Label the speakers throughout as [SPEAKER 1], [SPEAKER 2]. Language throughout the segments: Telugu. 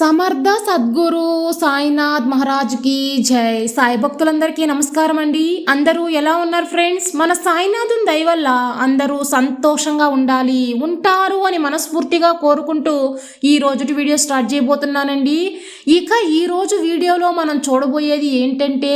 [SPEAKER 1] సమర్థ సద్గురు సాయినాథ్ మహారాజ్కి జై. సాయి భక్తులందరికీ నమస్కారం అండి అందరూ ఎలా ఉన్నారు ఫ్రెండ్స్? మన సాయినాథుని దయవల్ల అందరూ సంతోషంగా ఉండాలి ఉంటారు అని మనస్ఫూర్తిగా కోరుకుంటూ ఈ రోజుటి వీడియో స్టార్ట్ చేయబోతున్నానండి. ఇక ఈరోజు వీడియోలో మనం చూడబోయేది ఏంటంటే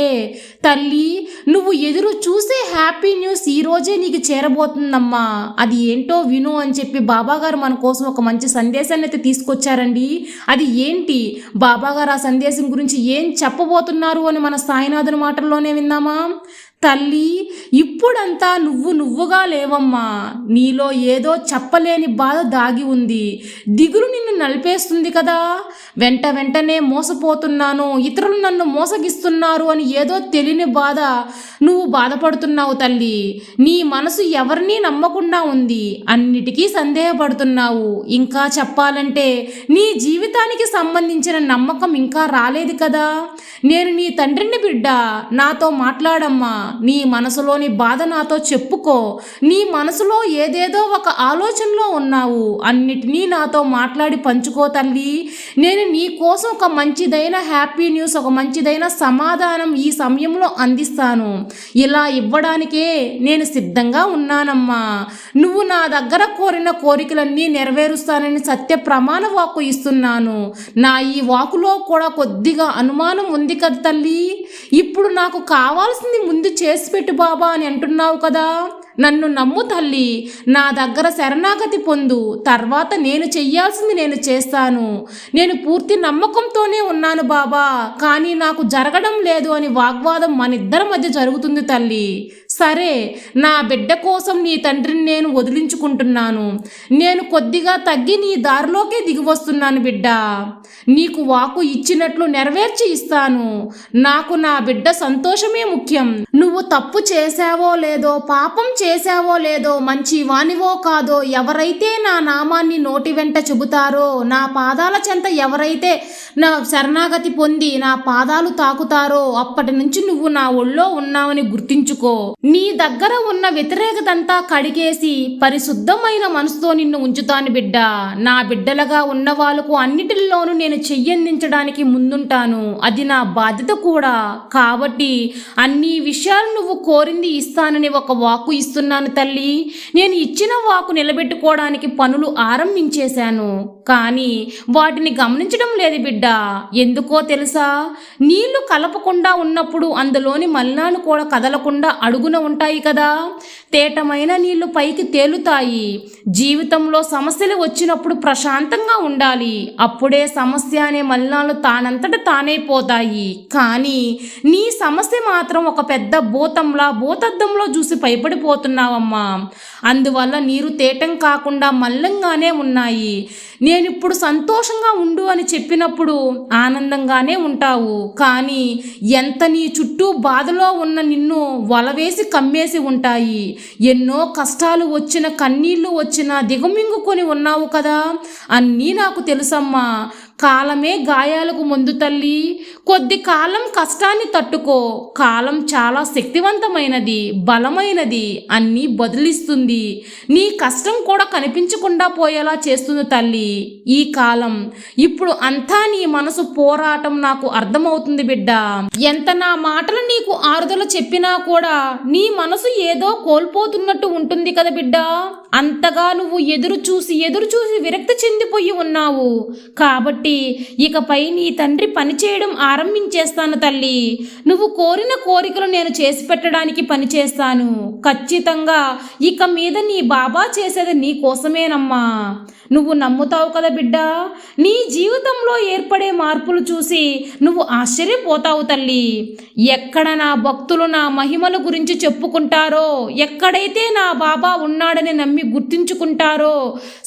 [SPEAKER 1] తల్లి నువ్వు ఎదురు చూసే హ్యాపీ న్యూస్ ఈరోజే నీకు చేరబోతుందమ్మా. అది ఏంటో విను అని చెప్పి బాబా గారు మన కోసం ఒక మంచి సందేశాన్ని అయితే తీసుకొచ్చారండి. అది ఏంటి? బాబాగారు ఆ సందేశం గురించి ఏం చెప్పబోతున్నారు అని మన సాయినాథుని మాటల్లోనే విందామా? తల్లి ఇప్పుడంతా నువ్వు నువ్వుగా లేవమ్మా. నీలో ఏదో చెప్పలేని బాధ దాగి ఉంది. దిగులు నిన్ను నలిపేస్తుంది కదా. వెంట వెంటనే మోసపోతున్నాను. ఇతరులు నన్ను మోసగిస్తున్నారు అని ఏదో తెలియని బాధ నువ్వు బాధపడుతున్నావు తల్లి. నీ మనసు ఎవరినీ నమ్మకుండా ఉంది. అన్నిటికీ సందేహపడుతున్నావు. ఇంకా చెప్పాలంటే నీ జీవితానికి సంబంధించిన నమ్మకం ఇంకా రాలేదు కదా. నేను నీ తండ్రిని బిడ్డ. నాతో మాట్లాడమ్మా. నీ మనసులోని బాధ నాతో చెప్పుకో. నీ మనసులో ఏదేదో ఒక ఆలోచనలో ఉన్నావు. అన్నిటినీ నాతో మాట్లాడి పంచుకో తల్లి. నేను నీ కోసం ఒక మంచిదైన హ్యాపీ న్యూస్ ఒక మంచిదైన సమాధానం ఈ సమయంలో అందిస్తాను. ఇలా ఇవ్వడానికే నేను సిద్ధంగా ఉన్నానమ్మా. నువ్వు నా దగ్గర కోరిన కోరికలన్నీ నెరవేరుస్తానని సత్య ప్రమాణ వాక్కు ఇస్తున్నాను. నా ఈ వాకులో కూడా కొద్దిగా అనుమానం ఉంది కదా తల్లి. ఇప్పుడు నాకు కావాల్సింది ముందు చేసి పెట్టు బాబా అని అంటున్నావు కదా. నన్ను నమ్ము తల్లి. నా దగ్గర శరణాగతి పొందు. తర్వాత నేను చెయ్యాల్సింది నేను చేస్తాను. నేను పూర్తి నమ్మకంతోనే ఉన్నాను బాబా. కానీ నాకు జరగడం లేదు అని వాగ్వాదం మన ఇద్దరి మధ్య జరుగుతుంది తల్లి. సరే నా బిడ్డ కోసం నీ తండ్రిని నేను వదిలించుకుంటున్నాను. నేను కొద్దిగా తగ్గి నీ దారిలోకే దిగి వస్తున్నాను బిడ్డ. నీకు వాకు ఇచ్చినట్లు నెరవేర్చి ఇస్తాను. నాకు నా బిడ్డ సంతోషమే ముఖ్యం. నువ్వు తప్పు చేశావో లేదో పాపం చేశావో లేదో మంచి వానివో కాదో ఎవరైతే నా నామాన్ని నోటి వెంట చెబుతారో నా పాదాల చెంత ఎవరైతే నా శరణాగతి పొంది నా పాదాలు తాకుతారో అప్పటి నుంచి నువ్వు నా ఒళ్ళో ఉన్నావని గుర్తించుకో. నీ దగ్గర ఉన్న వ్యతిరేకతంతా కడిగేసి పరిశుద్ధమైన మనసుతో నిన్ను ఉంచుతాను బిడ్డ. నా బిడ్డలుగా ఉన్న వాళ్ళకు అన్నిటిల్లోనూ నేను చెయ్యందించడానికి ముందుంటాను. అది నా బాధ్యత కూడా. కాబట్టి అన్ని విషయాలు నువ్వు కోరింది ఇస్తానని ఒక వాకు ఇస్తున్నాను తల్లి. నేను ఇచ్చిన వాకు నిలబెట్టుకోవడానికి పనులు ఆరంభించేశాను. కానీ వాటిని గమనించడం లేదు బిడ్డ. ఎందుకో తెలుసా? నీళ్ళు కలపకుండా ఉన్నప్పుడు అందులోని మలినాలు కూడా కదలకుండా అడుగున ఉంటాయి కదా. తేటమైన నీళ్ళు పైకి తేలుతాయి. జీవితంలో సమస్యలు వచ్చినప్పుడు ప్రశాంతంగా ఉండాలి. అప్పుడే సమస్య అనే మలినాలు తానంతట తానే పోతాయి. కానీ నీ సమస్య మాత్రం ఒక పెద్ద భూతంలా భూతద్దంలో చూసి భయపడిపోతున్నావమ్మా. అందువల్ల నీరు తేటం కాకుండా మల్లంగానే ఉన్నాయి. నేను ఇప్పుడు సంతోషంగా ఉండు అని చెప్పినప్పుడు ఆనందంగానే ఉంటావు. కానీ ఎంత నీ చుట్టూ బాధలో ఉన్న నిన్ను వలవేసి కమ్మేసి ఉంటాయి. ఎన్నో కష్టాలు వచ్చిన కన్నీళ్ళు వచ్చిన దిగమింగుకొని ఉన్నావు కదా? అన్నీ నాకు తెలుసమ్మా. కాలమే గాయాలకు ముందు తల్లి. కొద్ది కాలం కష్టాన్ని తట్టుకో. కాలం చాలా శక్తివంతమైనది బలమైనది అన్నీ బదిలిస్తుంది. నీ కష్టం కూడా కనిపించకుండా పోయేలా చేస్తుంది తల్లి. ఈ కాలం ఇప్పుడు అంతా నీ మనసు పోరాటం నాకు అర్థమవుతుంది బిడ్డ. ఎంత నా మాటలు నీకు ఆరుదల చెప్పినా కూడా నీ మనసు ఏదో కోల్పోతున్నట్టు ఉంటుంది కదా బిడ్డ. అంతగా నువ్వు ఎదురు చూసి ఎదురు చూసి విరక్తి చెందిపోయి ఉన్నావు. కాబట్టి ఇకపై నీ తండ్రి పనిచేయడం ఆరంభించేస్తాను తల్లి. నువ్వు కోరిన కోరికలు నేను చేసి పెట్టడానికి పనిచేస్తాను ఖచ్చితంగా ఇక మీద నీ బాబా చేసేది నీ కోసమేనమ్మా. నువ్వు నమ్ముతావు కదా బిడ్డ? నీ జీవితంలో ఏర్పడే మార్పులు చూసి నువ్వు ఆశ్చర్యపోతావు తల్లి. ఎక్కడ నా భక్తులు నా మహిమల గురించి చెప్పుకుంటారో ఎక్కడైతే నా బాబా ఉన్నాడని నమ్మి గుర్తించుకుంటారో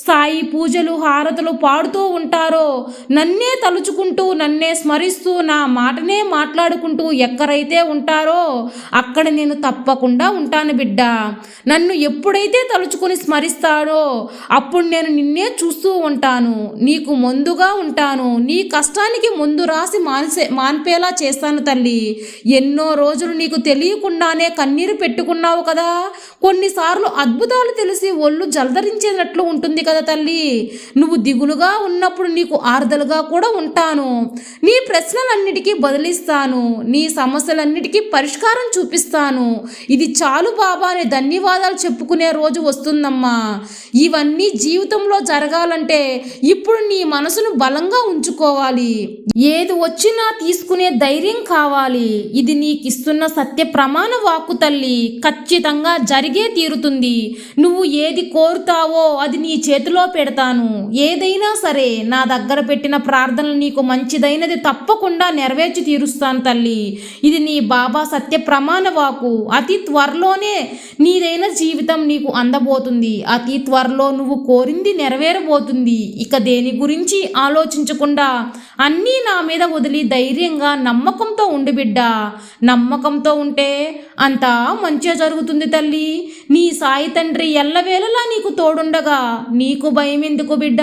[SPEAKER 1] సాయి పూజలు హారతులు పాడుతూ ఉంటారో నన్నే తలుచుకుంటూ నన్నే స్మరిస్తూ నా మాటనే మాట్లాడుకుంటూ ఎక్కడైతే ఉంటారో అక్కడ నేను తప్పకుండా ఉంటాను బిడ్డ. నన్ను ఎప్పుడైతే తలుచుకుని స్మరిస్తాడో అప్పుడు నేను నిన్నే చూస్తూ ఉంటాను. నీకు ముందుగా ఉంటాను. నీ కష్టానికి ముందు రాసి మాన్సే మాన్పేలా చేస్తాను తల్లి. ఎన్నో రోజులు నీకు తెలియకుండానే కన్నీరు పెట్టుకున్నావు కదా. కొన్నిసార్లు అద్భుతాలు తెలిసి ఒళ్ళు జలధరించేటట్లు ఉంటుంది కదా తల్లి. నువ్వు దిగులుగా ఉన్నప్పుడు నీకు ఆరుదల బదులుగా కూడా ఉంటాను. నీ ప్రశ్నలన్నిటికీ బదిలిస్తాను. నీ సమస్యలన్నిటికీ పరిష్కారం చూపిస్తాను. ఇది చాలు బాబా అని ధన్యవాదాలు చెప్పుకునే రోజు వస్తుందమ్మా. ఇవన్నీ జీవితంలో జరగాలంటే ఇప్పుడు నీ మనసును బలంగా ఉంచుకోవాలి. ఏది వచ్చినా తీసుకునే ధైర్యం కావాలి. ఇది నీకు ఇస్తున్న సత్య ప్రమాణ వాక్కు తల్లి. ఖచ్చితంగా జరిగే తీరుతుంది. నువ్వు ఏది కోరుతావో అది నీ చేతిలో పెడతాను. ఏదైనా సరే నా దగ్గర పెట్టి పెట్టిన ప్రార్థనలు నీకు మంచిదైనది తప్పకుండా నెరవేర్చి తీరుస్తాను తల్లి. ఇది నీ బాబా సత్య ప్రమాణ వాకు అతి త్వరలోనే నీదైన జీవితం నీకు అందబోతుంది. అతి త్వరలో నువ్వు కోరింది నెరవేరబోతుంది. ఇక దేని గురించి ఆలోచించకుండా అన్నీ నా మీద వదిలి ధైర్యంగా నమ్మకంతో ఉండి బిడ్డ. నమ్మకంతో ఉంటే అంతా మంచిగా జరుగుతుంది తల్లి. నీ సాయి తండ్రి ఎల్లవేళలా నీకు తోడుండగా. నీకు భయం ఎందుకు బిడ్డ?